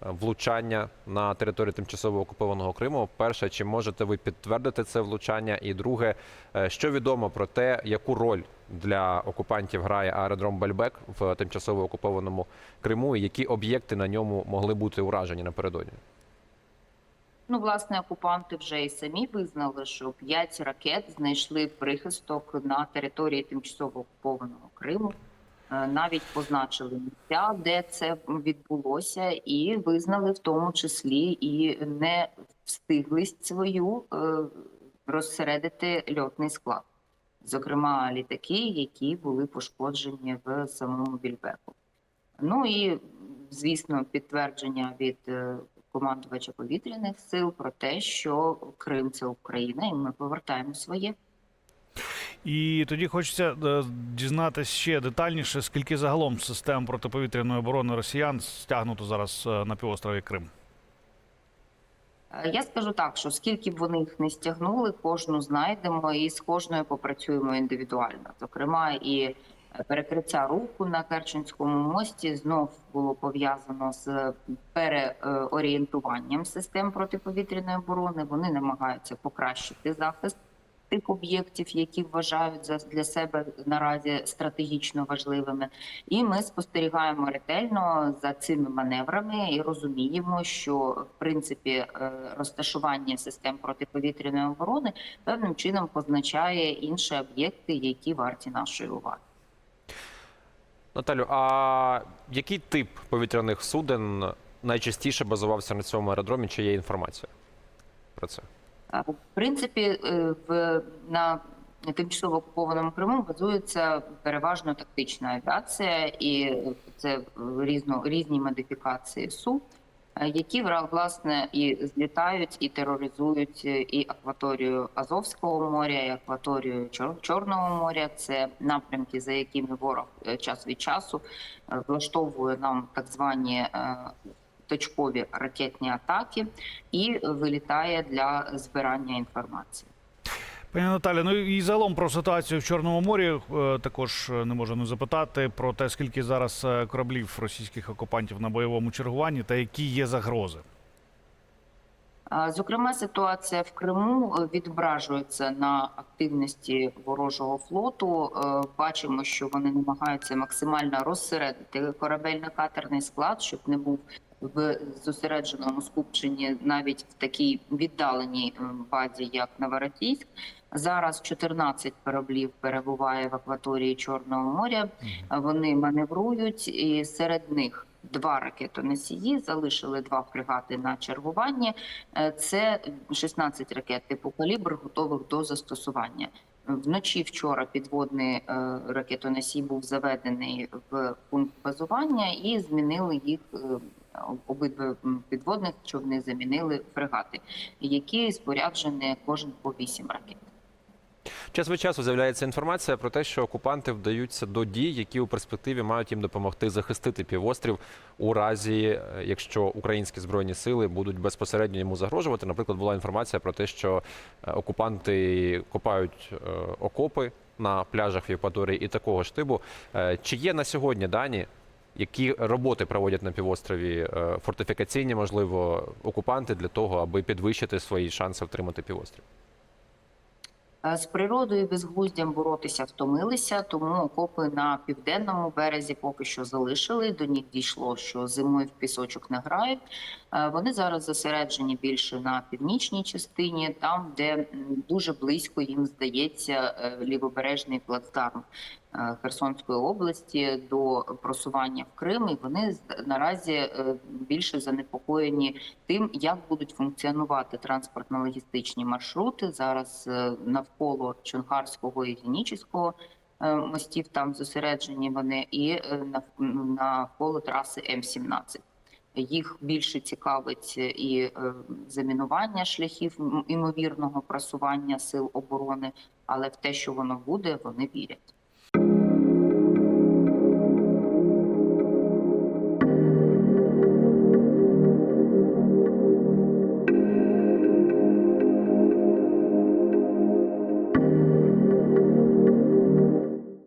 влучання на території тимчасово окупованого Криму. Перше, чи можете ви підтвердити це влучання? І друге, е, що відомо про те, яку роль для окупантів грає аеродром Бальбек в тимчасово окупованому Криму, і які об'єкти на ньому могли бути уражені напередодні? Ну, власне, окупанти вже і самі визнали, що п'ять ракет знайшли прихисток на території тимчасово окупованого Криму. Е, Навіть позначили місця, де це відбулося, і визнали в тому числі і не встиглість свою е, розсередити льотний склад, зокрема літаки, які були пошкоджені в самому Більбеку. Ну і звісно, підтвердження від е, командувача повітряних сил про те, що Крим це Україна, і ми повертаємо своє. І тоді хочеться е, дізнатися ще детальніше, скільки загалом систем протиповітряної оборони росіян стягнуто зараз е, на півострові Крим. Е, Я скажу так, що скільки б вони їх не стягнули, кожну знайдемо і з кожною попрацюємо індивідуально. Зокрема, і перекриття руху на Керченському мості знов було пов'язано з переорієнтуванням систем протиповітряної оборони. Вони намагаються покращити захист тих об'єктів, які вважають за для себе наразі стратегічно важливими. І ми спостерігаємо ретельно за цими маневрами і розуміємо, що в принципі е, розташування систем протиповітряної оборони певним чином позначає інші об'єкти, які варті нашої уваги. Наталю, а який тип повітряних суден найчастіше базувався на цьому аеродромі? Чи є інформація про це? В принципі, е, в на тимчасово окупованому Криму базується переважно тактична авіація, і це різно різні модифікації су, е, які власне і злітають і тероризують е, і акваторію Азовського моря, і акваторію Чор- Чорного моря. Це напрямки, за якими ворог час від часу влаштовує нам так звані. Точкові ракетні атаки і вилітає для збирання інформації. Пані Наталі, ну і загалом про ситуацію в Чорному морі е, також не можу не запитати про те, скільки зараз е, кораблів російських окупантів на бойовому чергуванні та які є загрози. Зокрема, ситуація в Криму е, відображується на активності ворожого флоту. Бачимо, що вони намагаються максимально розсередити корабельно-катерний склад, щоб не був в зосередженому скупченні навіть в такій віддаленій е, базі, як Новоросійськ. Зараз 14 кораблів перебуває в акваторії Чорного моря. Вони маневрують, і серед них два ракетоносії залишили два фрегати на чергуванні. Е, Це 16 ракет типу калібр, готових до застосування. Вночі вчора підводний е, ракетоносій був заведений в пункт базування і змінили їх. Обидва м, підводних човни замінили фрегати, які споряджені кожен по 8 ракет. Час від часу з'являється інформація про те, що окупанти вдаються до дій, які у перспективі мають їм допомогти захистити півострів у разі, е, якщо українські збройні сили будуть безпосередньо йому загрожувати. Наприклад, була інформація про те, що е, окупанти копають е, окопи на пляжах в Євпаторії і такого ж типу. Чи є на сьогодні дані? Які роботи проводять на півострові е, фортифікаційні, можливо, окупанти для того, аби підвищити свої шанси отримати півострів? Е, З природою безглуздям боротися втомилися, тому окопи на південному березі поки що залишили. До них дійшло, що зимою в пісочок не грають. Е, Вони зараз зосереджені більше на північній частині, там, де дуже близько їм здається е, лівобережний плацдарм Херсонської області до просування в Крим. І вони наразі більше занепокоєні тим, як будуть функціонувати транспортно-логістичні маршрути зараз е, навколо Чонгарського і Генічеського е, мостів. Там зосереджені вони і е, навколо траси М-17. Їх більше цікавить е, і замінування шляхів імовірного просування сил оборони, але в те, що воно буде, вони вірять.